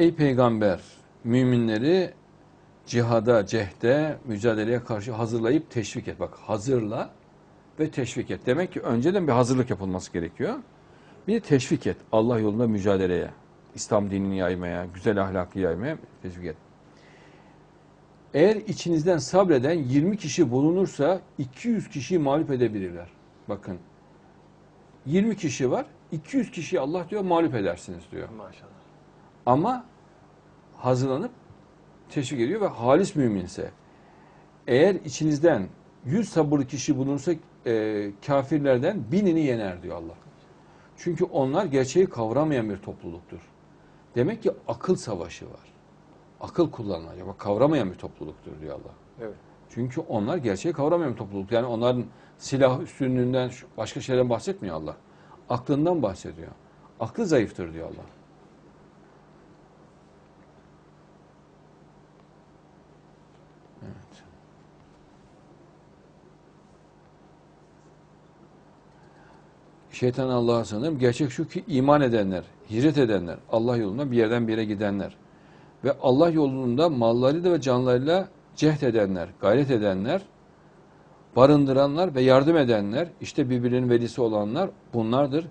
Ey peygamber müminleri cihada, cehde, mücadeleye karşı hazırlayıp teşvik et. Bak hazırla ve teşvik et. Demek ki önceden bir hazırlık yapılması gerekiyor. Bir de teşvik et. Allah yolunda mücadeleye, İslam dinini yaymaya, güzel ahlakı yaymaya teşvik et. Eğer içinizden sabreden 20 kişi bulunursa 200 kişiyi mağlup edebilirler. Bakın 20 kişi var, 200 kişiyi Allah diyor mağlup edersiniz diyor. Maşallah. Ama hazırlanıp teşvik ediyor ve halis müminse eğer içinizden 100 sabırlı kişi bulunursa e, kafirlerden binini yener diyor Allah. Çünkü onlar gerçeği kavramayan bir topluluktur. Demek ki akıl savaşı var. Akıl kullanılacak. Bak kavramayan bir topluluktur diyor Allah. Evet. Çünkü onlar gerçeği kavramayan bir topluluk. Yani onların silah üstünlüğünden başka şeylerden bahsetmiyor Allah. Aklından bahsediyor. Aklı zayıftır diyor Allah. Şeytan Allah'a sanırım. Gerçek şu ki iman edenler, hicret edenler, Allah yolunda bir yerden bir yere gidenler ve Allah yolunda mallarıyla ve canlarıyla cehd edenler, gayret edenler, barındıranlar ve yardım edenler, işte birbirinin velisi olanlar bunlardır.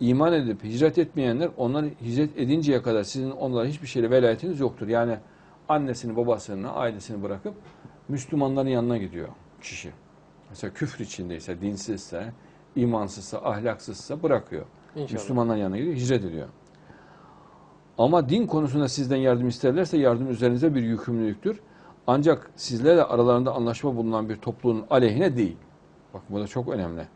İman edip hicret etmeyenler, onlar hicret edinceye kadar sizin onlara hiçbir şeyle velayetiniz yoktur. Yani annesini, babasını, ailesini bırakıp Müslümanların yanına gidiyor kişi. Mesela küfür içindeyse, dinsizse, imansızsa, ahlaksızsa bırakıyor. İnşallah. Müslümanların yanına gidiyor, hicret ediyor. Ama din konusunda sizden yardım isterlerse yardım üzerinize bir yükümlülüktür. Ancak sizlerle aralarında anlaşma bulunan bir topluluğun aleyhine değil. Bak bu da çok önemli.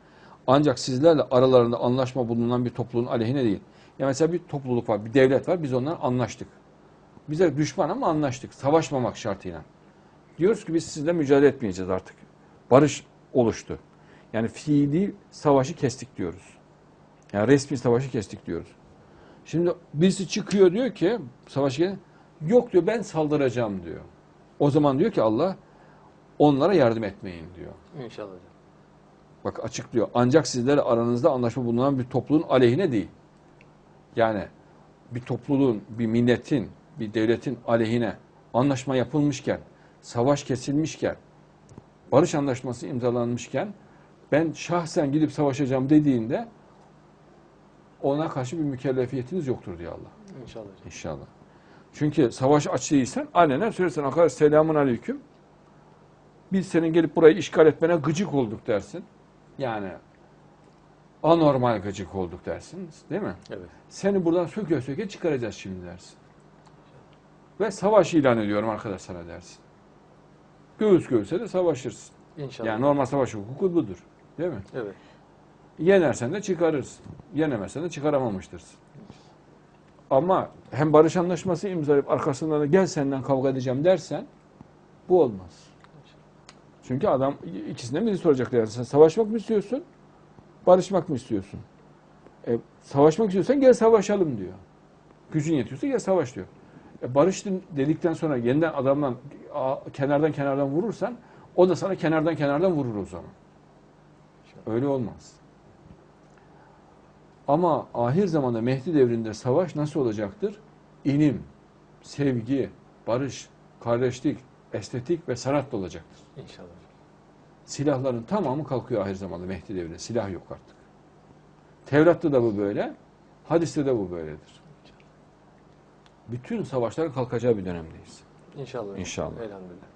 Ancak sizlerle aralarında anlaşma bulunan bir topluluğun aleyhine değil. Ya mesela bir topluluk var, bir devlet var, biz onlarla anlaştık. Bize düşman ama anlaştık, savaşmamak şartıyla. Diyoruz ki biz sizle mücadele etmeyeceğiz artık. Barış oluştu. Yani fiili savaşı kestik diyoruz. Yani resmi savaşı kestik diyoruz. Şimdi birisi çıkıyor diyor ki savaş gel yok diyor ben saldıracağım diyor. O zaman diyor ki Allah onlara yardım etmeyin diyor. İnşallah. Bak açıklıyor. Ancak sizlerle aranızda anlaşma bulunan bir topluluğun aleyhine değil. Yani bir topluluğun, bir milletin, bir devletin aleyhine anlaşma yapılmışken, savaş kesilmişken, barış anlaşması imzalanmışken ben şahsen gidip savaşacağım dediğinde ona karşı bir mükellefiyetiniz yoktur diyor Allah. İnşallah. İnşallah. Çünkü savaş açtıysan alenen söylersen arkadaş selamun aleyküm. Biz senin gelip burayı işgal etmene gıcık olduk dersin. Yani anormal gıcık olduk dersin. Değil mi? Evet. Seni buradan söke söke çıkaracağız şimdi dersin. Ve savaş ilan ediyorum arkadaş sana dersin. Göğüs göğüse de savaşırsın. İnşallah. Yani normal savaş hukuku budur. Değil mi? Evet. Yenersen de çıkarırsın. Yenemezsen de çıkaramamıştırsın. Ama hem barış anlaşması imzalayıp arkasından da gel senden kavga edeceğim dersen bu olmaz. Çünkü adam ikisinden biri soracak yani sen savaşmak mı istiyorsun? Barışmak mı istiyorsun? E, savaşmak istiyorsan gel savaşalım diyor. Gücün yetiyorsa gel savaş diyor. E, barış dedikten sonra yeniden adamdan a- kenardan kenardan vurursan o da sana kenardan kenardan vurur o zaman. Öyle olmaz. Ama ahir zamanda Mehdi devrinde savaş nasıl olacaktır? İlim, sevgi, barış, kardeşlik, estetik ve sanatla olacaktır. İnşallah. Silahların tamamı kalkıyor ahir zamanda Mehdi devrinde. Silah yok artık. Tevrat'ta da bu böyle, hadiste de bu böyledir. Bütün savaşların kalkacağı bir dönemdeyiz. İnşallah. İnşallah. Elhamdülillah.